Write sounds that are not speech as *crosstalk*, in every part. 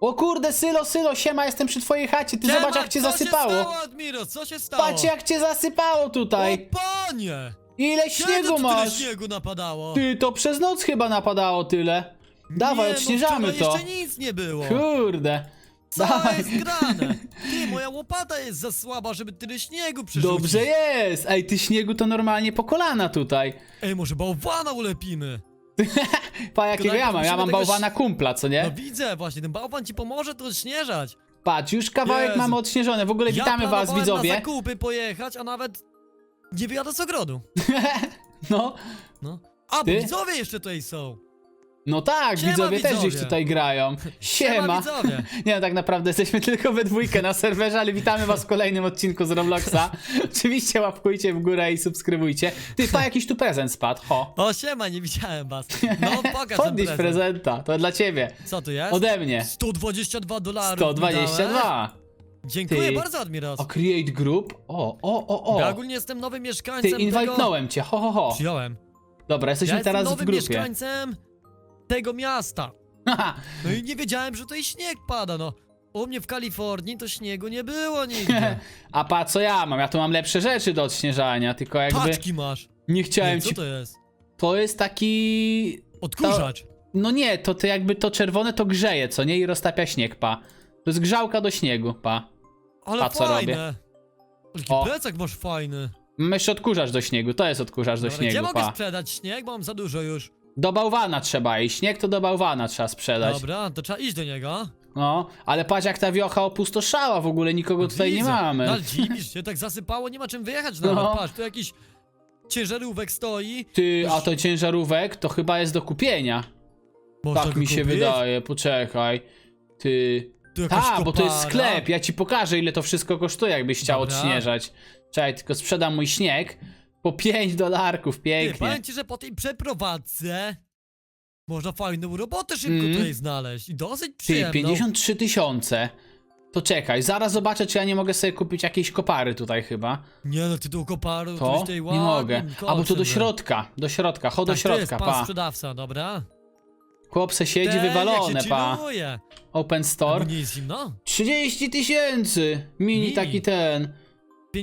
O kurde, Sylo, Sylo, siema, jestem przy twojej chacie, ty zobacz jak cię co zasypało. się stało, Admiro? Co się stało? Patrz jak cię zasypało tutaj. O panie! Ile Kiedy śniegu tu tyle masz? śniegu napadało? Ty, to przez noc chyba napadało tyle. Dawaj, nie, odśnieżamy no to. jeszcze nic nie było. Kurde. Co Dawaj. jest grane? Ty, *laughs* moja łopata jest za słaba, żeby tyle śniegu przerzucić. Dobrze jest. Ej, ty śniegu to normalnie po kolana tutaj. Ej, może bałwana ulepimy? *laughs* Pa, jakiego ja mam? Ja musimy mam tego bałwana kumpla, co No nie? widzę właśnie, ten bałwan ci pomoże to odśnieżać. Patrz, już kawałek Jezu. mamy odśnieżone. W ogóle ja witamy was, planowałem na widzowie. zakupy pojechać, a nawet nie wyjadę z ogrodu. *laughs* No, No. A, bo Ty? widzowie jeszcze tutaj są. No tak, Siema, widzowie też widzowie. gdzieś tutaj grają. Siema. widzowie. *laughs* Nie, no tak naprawdę jesteśmy tylko we dwójkę na serwerze, ale witamy was w kolejnym odcinku z Robloxa. *laughs* Oczywiście łapkujcie w górę i subskrybujcie. Ty, pa, jakiś tu prezent spadł, ho. O, siema, nie widziałem was. No, *laughs* pokaż ten Podnieś prezent. prezenta, to dla ciebie. Co tu jest? Ode mnie. 122 dolarów. mi dałeś. 122. Dziękuję Ty. bardzo, Admiros. O, create group. O, o, o, Ja o. ogólnie jestem nowym Ty, mieszkańcem tego... invitnąłem cię, ho, ho, ho. Przyjąłem. Dobra, Ja jesteśmy jestem teraz w nowym grupie. mieszkańcem tego miasta. No i nie wiedziałem, że tutaj śnieg pada, no. U mnie w Kalifornii to śniegu nie było nigdzie. *laughs* A pa, co ja mam? Ja tu mam lepsze rzeczy do odśnieżania, tylko jakby Taczki masz. nie chciałem Nie, co ci... to jest? To jest taki... Odkurzacz. No nie, to, to jakby to czerwone to grzeje, co nie? I roztapia śnieg, pa. To jest grzałka do śniegu, pa. Ale a co fajne. Jaki O. plecak masz fajny. Mam jeszcze odkurzacz do śniegu, to jest odkurzacz do Dobra, gdzie śniegu, mogę pa. sprzedać śnieg? Bo mam za dużo już. Do bałwana trzeba iść, śnieg to do bałwana trzeba sprzedać. Dobra, to trzeba iść do niego. No, ale patrz jak ta wiocha opustoszała, w ogóle nikogo tutaj nie Widzę. mamy. No ale dziwisz się, tak zasypało, nie ma czym wyjechać nawet. No. Patrz, tu jakiś ciężarówek stoi. Ty, a to ciężarówek to chyba jest do kupienia. Można tak go mi się kupić? wydaje, poczekaj. Ty... Tu jakaś Tak, bo to jest kopara. sklep, ja ci pokażę ile to wszystko kosztuje, jakbyś chciał Dobra. odśnieżać. Czekaj, tylko sprzedam mój śnieg po 5 dolarków, Ty, pięknie. powiem ci, że po tej przeprowadzce można fajną robotę szybko Mm. tutaj znaleźć i dosyć Ty, przyjemną. 53 tysiące. To czekaj, zaraz zobaczę, czy ja nie mogę sobie kupić jakiejś kopary tutaj chyba. Nie no, ty tu koparu, To? Nie mogę. A bo to do środka. środka, do środka, chodź do Tak, to jest środka, pan pa. sprzedawca, dobra? Chłop se siedzi Ten, wywalone, jak się pa. chilluje. Open Albo store. nie jest zimno? 30 tysięcy! Mini, Mini. taki ten.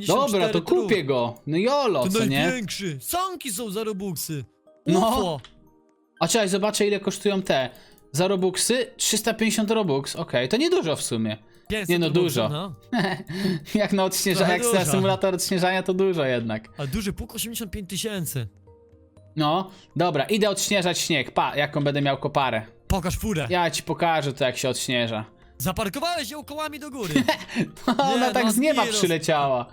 54 Dobra, to trów. kupię go. No jolo, To co nie? największy. Sanki są za robuxy. No. UFO. A czekaj, zobaczę ile kosztują te. Za robuxy? 350 robux, okej, to niedużo w sumie. 500 Nie no, robuxów, dużo. No. *laughs* Jak na odśnieżanie, Trochę jak na dużo. symulator odśnieżania to dużo jednak. A duży puk 85 tysięcy. No, dobra, idę odśnieżać śnieg. Pa, jaką będę miał koparę. Pokaż furę. Ja ci pokażę to jak się odśnieża. Zaparkowałeś ją kołami do góry. *laughs* Ona Nie, tak no, z nieba przyleciała.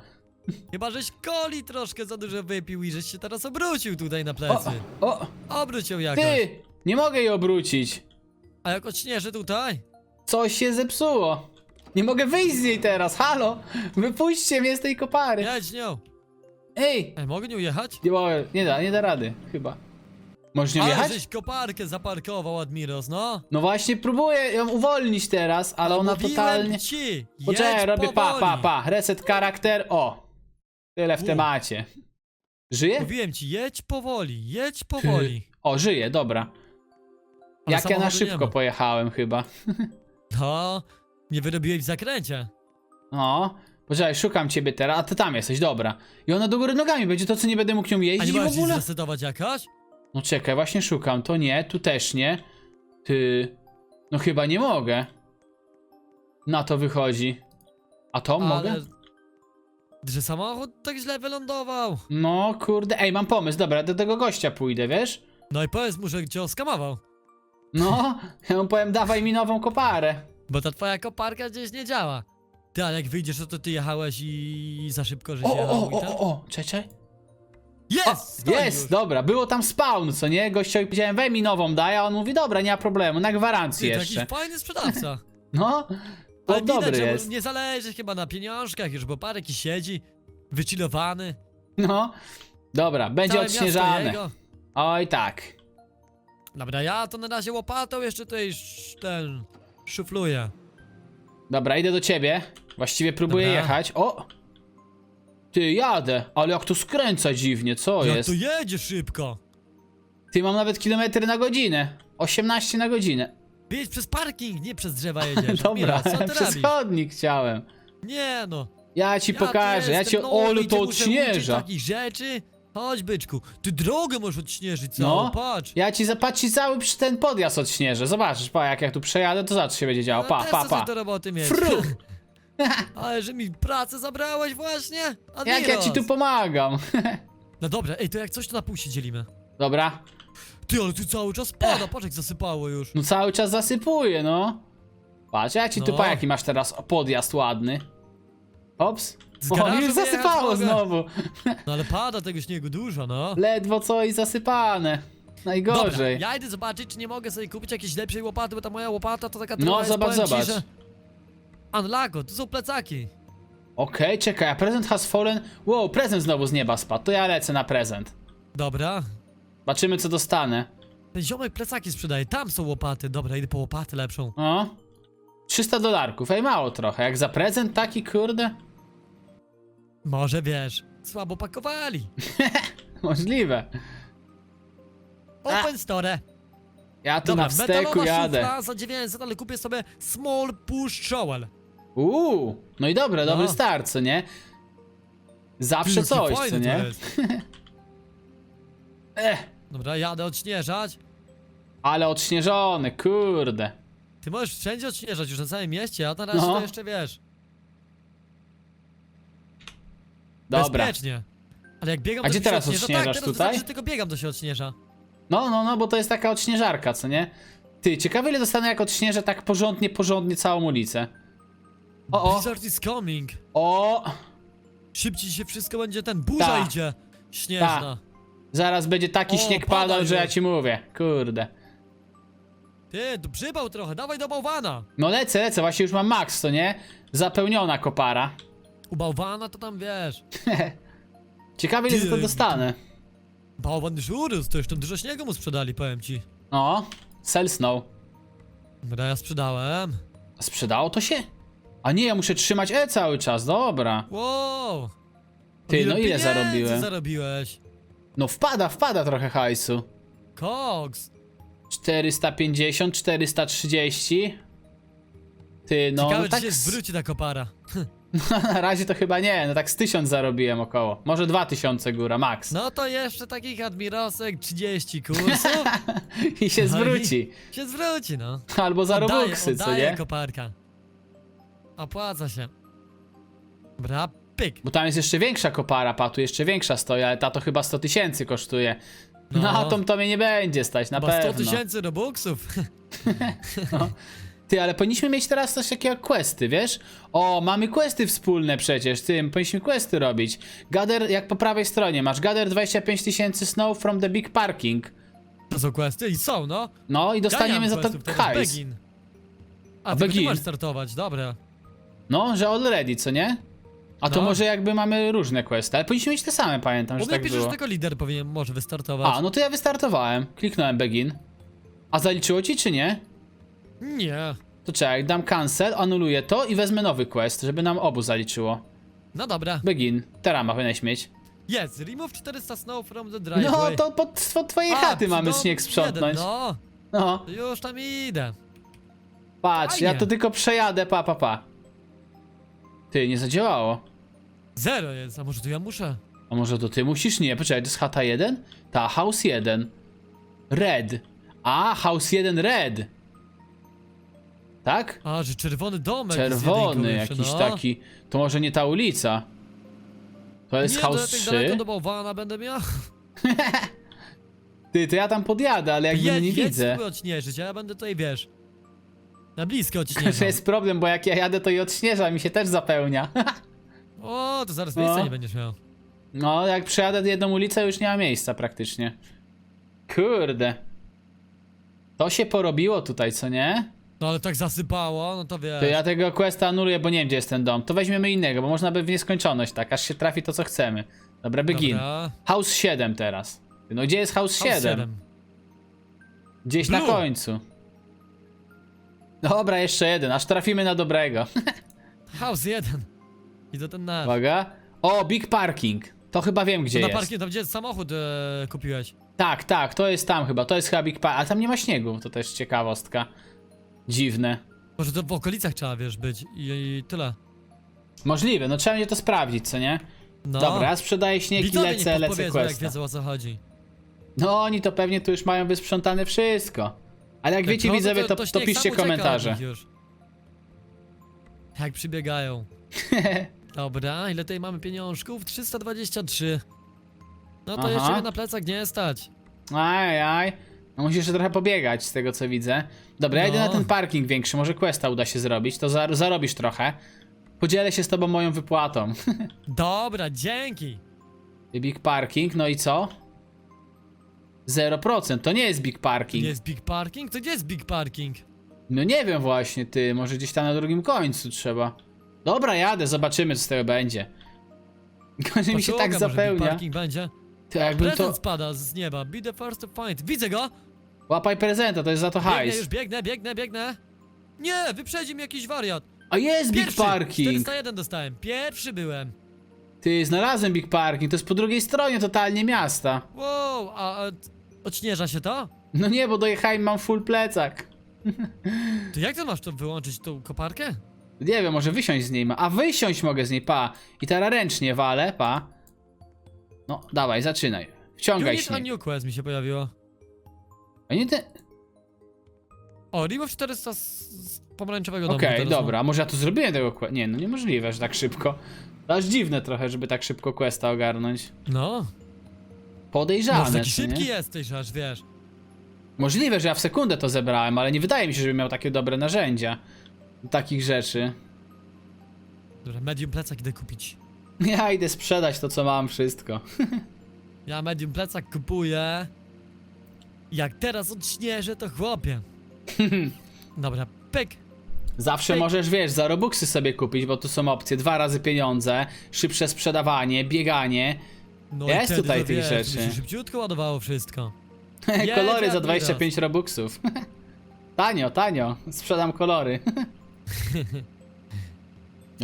Chyba żeś coli troszkę za dużo wypił i żeś się teraz obrócił tutaj na plecy. O, Obróć ją jakoś. ty! Nie mogę jej obrócić. A jak odśnieży tutaj? Coś się zepsuło. Nie mogę wyjść z niej teraz, halo! Wypuśćcie mnie z tej kopary. Jedź nią. Ej! Ej, mogę nią jechać? Nie, mogę, nie da, nie da rady, chyba. Możesz nią Ale jechać? żeś koparkę zaparkował, Admiros, no. No właśnie, próbuję ją uwolnić teraz, ale ona Mówiłem totalnie... ci, Poczekaj, jedź robię pa, powoli. pa, pa. Reset charakter, o. Tyle w temacie. Żyje? Mówiłem ci, jedź powoli, jedź powoli. *laughs* O, żyje, dobra. Ale Jak ja na samochodu nie szybko ma. pojechałem chyba. *laughs* No, nie wyrobiłeś w zakręcie. No. Poczekaj, szukam ciebie teraz, a ty tam jesteś, dobra. I ona do góry nogami będzie to, co nie będę mógł nią A nie jeździć w możesz ogóle? zresetować jakaś? No czekaj, właśnie szukam. To nie, tu też nie. Ty. No chyba nie mogę. Na to wychodzi. A to mogę? Ale... Że samochód tak źle wylądował. No kurde, ej, mam pomysł, dobra, do tego gościa pójdę, wiesz? No i powiedz mu, że cię oskamował. No, *laughs* ja mu powiem, dawaj mi nową koparę. Bo ta twoja koparka gdzieś nie działa. Ty, ale jak wyjdziesz, to, to ty jechałeś i za szybko, że O, o, o, tak? o, o, czekaj. Jest! stoi Jest, już. dobra, było tam spawn, co nie? Gościowi powiedziałem, weź mi nową daj, a on mówi, dobra, nie ma problemu, na Ty, gwarancję to jeszcze. jakiś fajny sprzedawca. *laughs* No, Ale widać, dobry że mu jest. nie zależy chyba na pieniążkach już, bo parek i siedzi, wychillowany. No, dobra, będzie Całe miasto odśnieżane. jego. Oj tak. Dobra, ja to na razie łopatą jeszcze tutaj sz- ten szufluję. Dobra, idę do ciebie. Właściwie próbuję Dobra. jechać. O! Ty, jadę, ale jak to skręca dziwnie, co Jak jest? to jedzie szybko. Ty, mam nawet kilometry na godzinę. 18 na godzinę. Jedź przez parking, nie przez drzewa *laughs* jedziesz. Dobra, Admiral, co ty *laughs* przez robisz? chodnik chciałem. Nie no. Ja ci pokażę, ja ci jestem nowy, Olu cię to odśnieża. takich rzeczy. Chodź byczku, ty drogę możesz odśnieżyć No. całą, patrz. Ja ci zapać ci cały przy ten podjazd odśnieżę. Zobaczysz, pa, jak ja tu przejadę, to co się będzie działo. No, Pa, pa, pa. do roboty mieć. Fru! *laughs* Ale że mi pracę zabrałeś właśnie? Jak ja ci tu pomagam. No dobra, ej, to jak coś to na pół się dzielimy. Dobra. Ty, ale tu cały czas pada, patrz jak zasypało już. No cały czas zasypuję, no. Patrz, ja ci tu No. pa, jaki masz teraz podjazd ładny. Ops. Z O, garażu już wyjechać zasypało mogę. znowu. No ale pada tego śniegu dużo, no. Ledwo co i zasypane. Dobra, Najgorzej. ja idę zobaczyć, czy nie mogę sobie kupić jakiejś lepszej łopaty, bo ta moja łopata to taka No, jest, zobacz, powiem zobacz. Ci, że... Unlago, tu są plecaki. Okej, czekaj, a prezent has fallen. Wow, prezent znowu z nieba spadł. To ja lecę na prezent. Dobra. Zobaczymy, co dostanę. Ten ziomek plecaki sprzedaje, tam są łopaty. Dobra, idę po łopatę lepszą. O. 300 dolarków, ej mało trochę. Jak za prezent taki, kurde. Może wiesz, słabo pakowali. *laughs* Możliwe. Open store. Ja tu Dobra, na wsteku metalowa jadę. szufla za 900, ale kupię sobie small push shovel. Uuu, no i dobre, dobry No. start, co nie? Zawsze Ty, jaki coś, co fajny to nie? jest. *laughs* Ech, Dobra, jadę odśnieżać. ale odśnieżony, kurde. Ty możesz wszędzie odśnieżać, już na całym mieście, a razie No. to jeszcze wiesz. Dobra. Bezpiecznie. Ale jak biegam, A to gdzie mi się teraz odśnieża. odśnieżasz, tak, teraz tutaj? wystarczy, że tylko biegam, to się odśnieża. No, no, no, bo to jest taka odśnieżarka, co nie? Ty, ciekawe ile dostanę jak odśnieżę tak porządnie, porządnie całą ulicę. O, o, Blizzard is coming. o, Szybciej się wszystko będzie, ten burza Ta. idzie. Śnieżna. Zaraz będzie taki O, śnieg pada padał, że ja już. ci mówię, kurde. Ty, tu przybał trochę, dawaj do bałwana. No lecę, lecę, właśnie już mam max, co nie? Zapełniona kopara. U bałwana to tam wiesz. *laughs* Ciekawe ile za to dostanę. Bałwan już urósł, to już tam dużo śniegu mu sprzedali, powiem ci. O, sell snow. Dobra, ja sprzedałem. Sprzedało to się? A nie, ja muszę trzymać E cały czas, dobra. Wow. Ty, no ile pieniędzy zarobiłem? zarobiłeś? No wpada, wpada trochę hajsu. Koks. 450, 430. Ty, no, Ciekawe, no czy tak się z- zwróci ta kopara. *laughs* na razie to chyba nie, no tak z 1000 zarobiłem około. Może 2000 góra, max. No to jeszcze takich admirosek 30 kursów *laughs* I się no i- zwróci. się zwróci, no. Albo za Oddaje- robuxy, co nie? koparka. Opłaca się. Dobra, pyk. Bo tam jest jeszcze większa kopara, patu, jeszcze większa stoi, ale ta to chyba 100 tysięcy kosztuje. No. No, to, to mnie nie będzie stać, na Chyba 100 pewno. tysięcy robuxów. *laughs* Ty, ale powinniśmy mieć teraz coś takiego jak questy, wiesz? O, mamy questy wspólne przecież, ty, powinniśmy questy robić. Gather, jak po prawej stronie, masz gather 25 tysięcy snow from the big parking. To są questy i są, no. No i Ja dostaniemy nie za to questów, teraz hajs. Begin. A, A ty, ty Begin? masz startować, dobra. No, że already, co nie? A to No. może jakby mamy różne questy, ale powinniśmy mieć te same, pamiętam, U że mnie tak pisze, że było. tylko lider powinien, może wystartować. A, no to ja wystartowałem, kliknąłem begin. A zaliczyło ci czy nie? Nie. To czekaj, dam cancel, anuluję to i wezmę nowy quest, żeby nam obu zaliczyło. No dobra. Begin, teraz ma powinieneś mieć. Jest, remove 400 snow from the driveway. No, to pod, pod twojej A, chaty mamy no, śnieg sprzątnąć. Jeden, no, No, to już tam idę. patrz, ja Fajnie. to tylko przejadę, pa, pa, pa. Ty, nie zadziałało. Zero jest, a może to ja muszę? A może to ty musisz? Nie, poczekaj, to jest chata 1? Ta, house 1. Red. A, house 1 red. Tak? A, że czerwony domek jest Czerwony jedynką jakiś no. taki. To może nie ta ulica. To jest Nie, house to ja tak daleko 3. do bałwana będę miał. *laughs* Ty, to ja tam podjadę, ale jakby Jedź, nie jedź widzę. spróbuj odśnieżyć, a ja będę tutaj, wiesz, na blisko To odśnieżał. jest problem, bo jak ja jadę, to i odśnieża, mi się też zapełnia. *laughs* O, to zaraz No. miejsca nie będziesz miał. No, jak przejadę jedną ulicę, już nie ma miejsca praktycznie. Kurde. To się porobiło tutaj, co nie? No ale tak zasypało, no to wiesz. To ja tego questa anuluję, bo nie wiem, gdzie jest ten dom. To weźmiemy innego, bo można by w nieskończoność, tak, aż się trafi to, co chcemy. Dobra, begin. Dobra. House 7 teraz. No gdzie jest House 7? House 7. Gdzieś na Blue. końcu. Dobra, jeszcze jeden, aż trafimy na dobrego. *laughs* House 1. I to ten nasz. Uwaga. O, Big Parking. To chyba wiem, gdzie na jest. parking, tam gdzie samochód e, kupiłeś. Tak, tak, to jest tam chyba, to jest chyba Big Parking, ale tam nie ma śniegu, to też ciekawostka. Dziwne. Może to w okolicach trzeba, wiesz, być i, i tyle. Możliwe, no trzeba będzie to sprawdzić, co nie? No. Dobra, ja sprzedaję śnieg i Widzowie lecę, lecę podpowiedzą, jak questa. wiedzą o co chodzi. No oni to pewnie tu już mają wysprzątane wszystko. Ale jak Jak wiecie no, widzowie, to, to, śnieg sam piszcie ucieka komentarze. Już. Jak przybiegają. *laughs* Dobra, ile tutaj mamy pieniążków? 323. No to Aha. jeszcze mnie na plecach nie stać. Aj, aj. No musisz jeszcze trochę pobiegać z tego co widzę. Dobra, ja idę No. na ten parking większy, może questa uda się zrobić, to za zarobisz trochę. Podzielę się z tobą moją wypłatą. *laughs* Dobra, dzięki. Big parking, no i co? 0%, to nie jest big parking. Jest big parking? To gdzie jest big parking? No nie wiem właśnie, ty, może gdzieś tam na drugim końcu trzeba. Dobra, jadę, zobaczymy co z tego będzie. *laughs* Gorzej mi się tak może Big zapełnia. parking będzie. To jakbym Prezent to... spada z nieba. Be the first to find. Widzę go! Łapaj prezenta, to jest za to Biegnę hajs. już, biegnę, biegnę, biegnę. Nie, wyprzedzi mi jakiś wariat. A jest big Pierwszy. parking! 401 dostałem. Pierwszy byłem. Ty, znalazłem big parking, to jest po drugiej stronie totalnie miasta. Wow, a, a odśnieża się to? No nie, bo dojechałem mam full plecak. To jak ty masz to wyłączyć, tą koparkę? Nie wiem, może wysiąść z niej ma. A wysiąść mogę z niej, pa. I teraz ręcznie walę, pa. No, dawaj, zaczynaj. Wciągaj Unit a śnieg. New Quest mi się pojawiło. A nie te... O, Remove 400 z, z pomarańczowego domu. Okej, teraz dobra, a może ja tu zrobiłem tego questa? Nie, no niemożliwe, że tak szybko. To aż dziwne trochę, żeby tak szybko questa ogarnąć. No, Podejrzane, może taki co szybki nie? jesteś, że aż wiesz. Możliwe, że ja w sekundę to zebrałem, ale nie wydaje mi się, żebym miał takie dobre narzędzia. do Takich rzeczy. Dobra, medium plecak idę kupić. *laughs* Ja idę sprzedać to, co mam, wszystko. *laughs* Ja medium plecak kupuję. Jak teraz odśnieżę, to chłopie. *laughs* Dobra, pyk. Zawsze Ej. możesz, wiesz, za Robuxy sobie kupić, bo tu są opcje. Dwa razy pieniądze, szybsze sprzedawanie, bieganie. No Jest i wtedy tutaj to, tych wiesz, rzeczy. mi się szybciutko ładowało wszystko. *laughs* kolory za Jedzie 25 Robuxów. *laughs* tanio, tanio. Sprzedam kolory.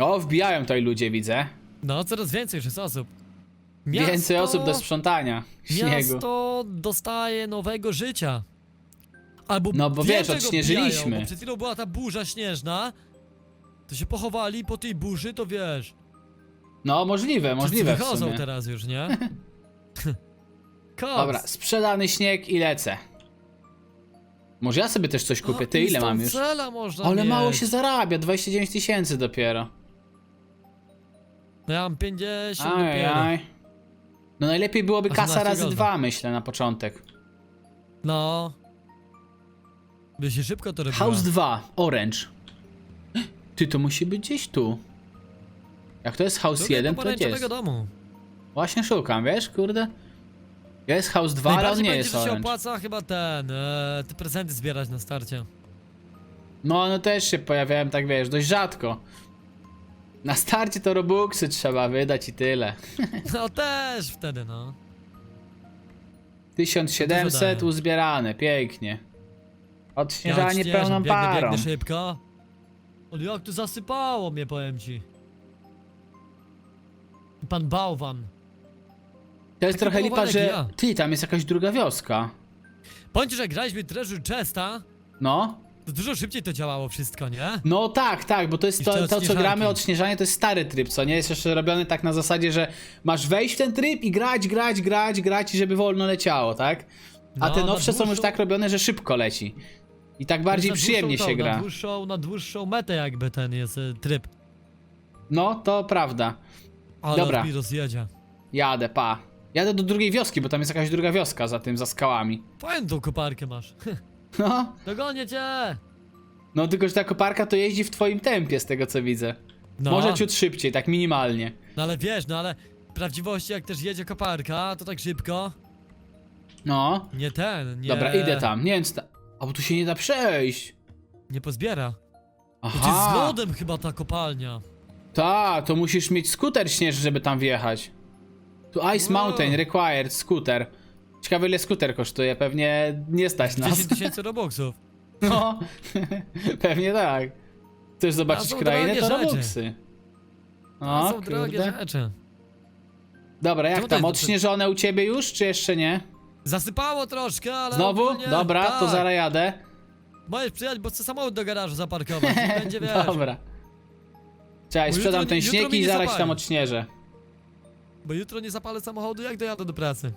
*laughs* o, wbijają tutaj ludzie, widzę. No, coraz więcej już jest osób. Więcej osób do sprzątania śniegu. Miasto dostaje nowego życia. Albo No bo wiesz, czego odśnieżyliśmy. bijają, bo przed chwilą była ta burza śnieżna. To się pochowali po tej burzy, to wiesz. No, możliwe, Wszyscy możliwe w wychodzą sumie. teraz już, nie? *laughs* Koks. Dobra, sprzedany śnieg i lecę. Może ja sobie też coś kupię. Ty ile mam już? instancela można Ale mieć. mało się zarabia, 29 tysięcy dopiero. No ja mam 50 Aj, dopiero. aj. No najlepiej byłoby kasa 18 razy golda. dwa, myślę, na początek. No. By się szybko to robiło. House 2, Orange. Ty, to musi być gdzieś tu. Jak to jest House Szukaj 1, to gdzie jest? domu. Właśnie szukam, wiesz, kurde. Jest House 2, ale on Najbardziej nie będzie, jest że się Orange. opłaca chyba ten, e, te prezenty zbierać na starcie. No, one też się pojawiają, tak wiesz, dość rzadko. Na starcie to Robuxy trzeba wydać i tyle. *laughs* No też wtedy, no. 1700 dają. uzbierane, pięknie. Odśnieżanie odśnieżam, pełną biegnę, parą. Biegnę szybko. Ale jak tu zasypało mnie, powiem ci. Pan Bałwan. To jest Taki trochę lipa, bałwanek że... ja. Ty, tam jest jakaś druga wioska. Że jak graliśmy Treasure Chesta, No. to dużo szybciej to działało wszystko, nie? No tak, tak, bo to jest to, to co gramy, odśnieżanie to jest stary tryb, co nie? Jest jeszcze robiony tak na zasadzie, że masz wejść w ten tryb i grać, grać, grać, grać i żeby wolno leciało, tak? A No, te na nowsze są już dłuższą- tak robione, że szybko leci. I tak bardziej Na dłuższą przyjemnie tą, się Na gra. dłuższą, na dłuższą metę jakby ten jest e, tryb. No, to prawda. Ale Dobra. on mi rozjedzie. Jadę, pa. Jadę do drugiej wioski, bo tam jest jakaś druga wioska za tym, za skałami. Fajną tą koparkę masz. *laughs* No, Dogonię cię! no tylko, że ta koparka to jeździ w twoim tempie, z tego co widzę. No, Może ciut szybciej, tak minimalnie. no ale wiesz, no ale w prawdziwości jak też jedzie koparka, to tak szybko. No. Nie ten, nie... Dobra, idę tam. Nie wiem, co ta... A, bo tu się nie da przejść. Nie pozbiera. To jest z Aha. lodem chyba ta kopalnia. Ta, to musisz mieć skuter śnieżny, żeby tam wjechać. Tu Ice. Mountain required skuter. Ciekawe ile skuter kosztuje, pewnie nie stać nas. 10 tysięcy robuxów. *laughs* No, *laughs* pewnie tak. Chcesz zobaczyć są krainę, to rzeczy. Robuxy. To O, są drogie kurde. rzeczy. Dobra, jak to tam, jest- odśnieżone u ciebie już, czy jeszcze nie? Zasypało troszkę, ale Znowu? ogólnie- Dobra, to tak. zaraz jadę. Możesz przyjechać, bo chcę samochód do garażu zaparkować i *laughs* będzie, wiesz, Dobra. Czekaj, Bo sprzedam jutro- ten jutro śnieg mi i nie zaraz zapali. tam odśnieżę. bo jutro nie zapalę samochodu, jak dojadę do pracy.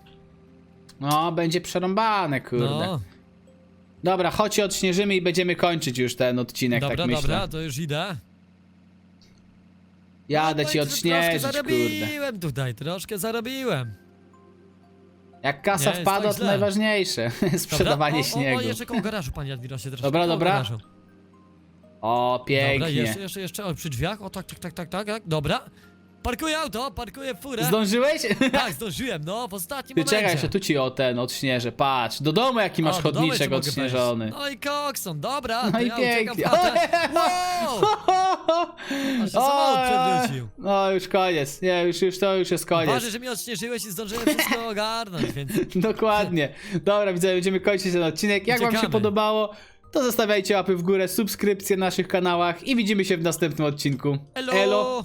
No, będzie przerąbane, kurde. No, Dobra, chodź odśnieżymy i będziemy kończyć już ten odcinek, dobra, tak myślę. dobra, to już idę. Jadę ci i Troszkę odśnieżyć, kurde. zarobiłem tutaj, troszkę zarobiłem. Jak kasa Nie, jest wpada, tak to źle. najważniejsze. *laughs* Sprzedawanie dobra, o, śniegu. O, o, jeszcze koło garażu, panie Admirosie, troszkę Dobra, koło dobra. Garażu. O, Dobra, pięknie. jeszcze, jeszcze, jeszcze, o, przy drzwiach, o tak, tak, tak, tak, tak, tak, dobra. Parkuję auto, parkuję furę. Zdążyłeś? *laughs* Tak, *laughs* zdążyłem, no, w ostatnim Ty momencie. czekaj, jeszcze tu ci o ten odśnieżę, patrz. Do domu jaki masz O, do domu jeszcze chodniczek mogę odśnieżony. wejść. No i kokson, dobra, No to i ja uciekam pięknie. w chatę. Wow! *laughs* Aż się samochód przewrócił. No już koniec, nie, już, już to już jest koniec. Ważne, że mnie odśnieżyłeś i zdążyłem wszystko ogarnąć, więc Dokładnie. Dobra, widzę, będziemy kończyć ten odcinek. Jak wam się Uciekamy. podobało, to zostawiajcie łapy w górę, subskrypcje na naszych kanałach i widzimy się w następnym odcinku. Elo!